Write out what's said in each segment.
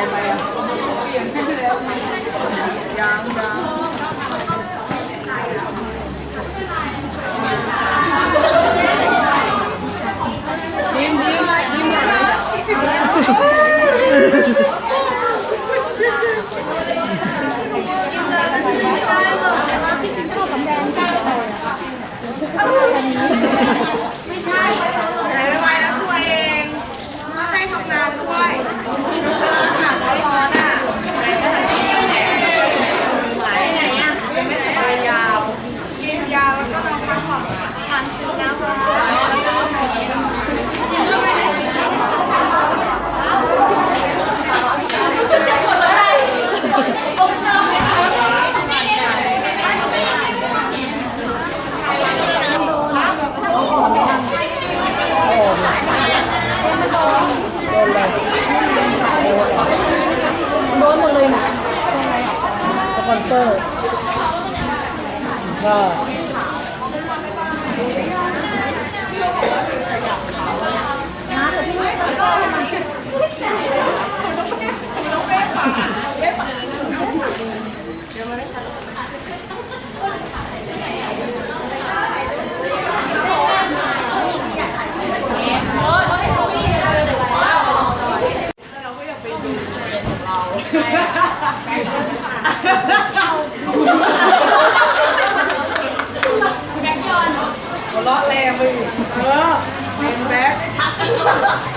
ายไปอะยังยังยิ้มยิ้มยิ้ม เปอนเซอร์ ก็หัวเรา แรงไปอีกเออเมนแบ็ค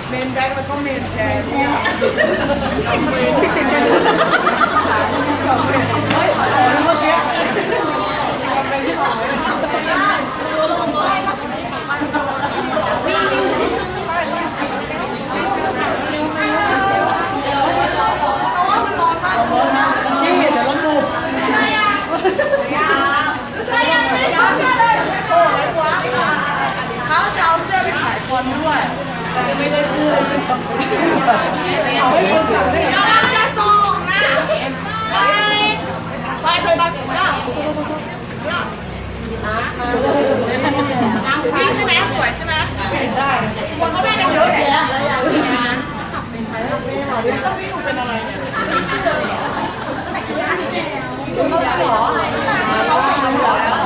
เมนแบ็คแล้วก็เมนแดนเนี่ยเมนเมื่อกี้ชี้เดี๋ยวลองดู เขาจะเอาเสื้อไปขายคนด้วย ไม่ได้ซื้อเอาให้คนสั่งได้ กำลังจะส่งนะไปไปไปไปล่ะล่ะนี่ใช่ไหมสวยใช่ไหม ได้ คน เขาได้กันเยอะแยเขาเหรอเขาส่งมาหมดแล้ว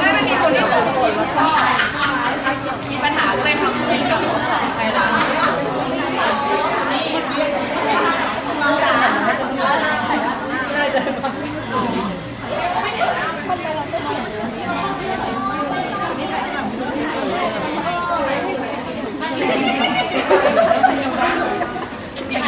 ไม่มันมีคนที่ส่งจริงแล้วก็มีปัญหาก็เลยทำสิ่งกับใครล่ะ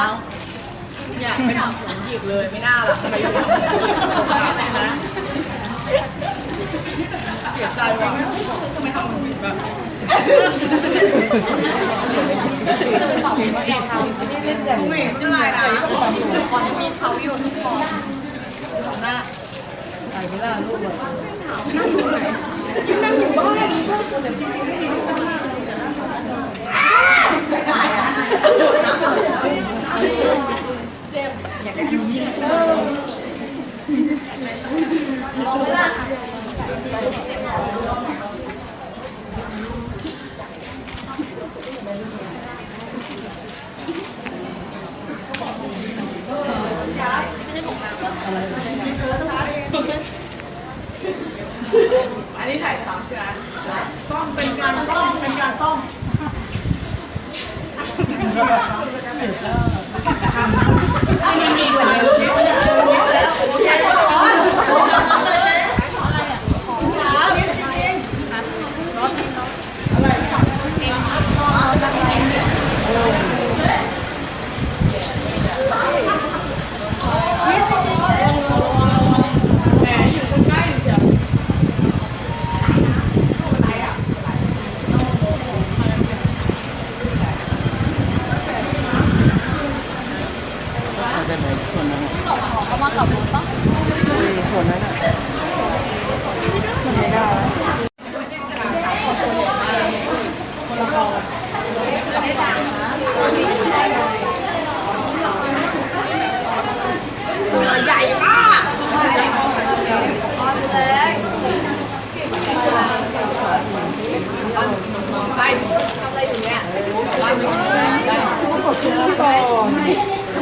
อโทษนะอยากไปทำผมหยิบเลยไม่น่าหรอกทำไมอยู่นะเสียใจว่ะทำไมทำผมหยิบแบบไม่เป็นไรนะขอให้มีเขาอยู่ทุกคนหน้าใส่ไม่ได้ลูกแบ บเ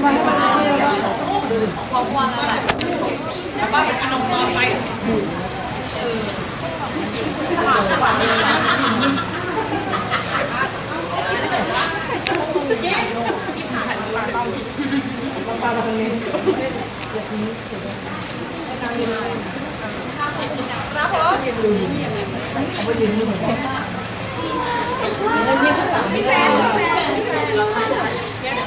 ควาพี่แฟนพี่แฟน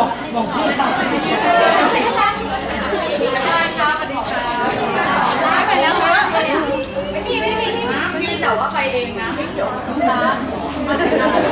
บอกบอกชื่อเปล่าไม่มีไม่มีไม่มีแต่ว่าไปเองนะไม่เกี่ยวับลูค้า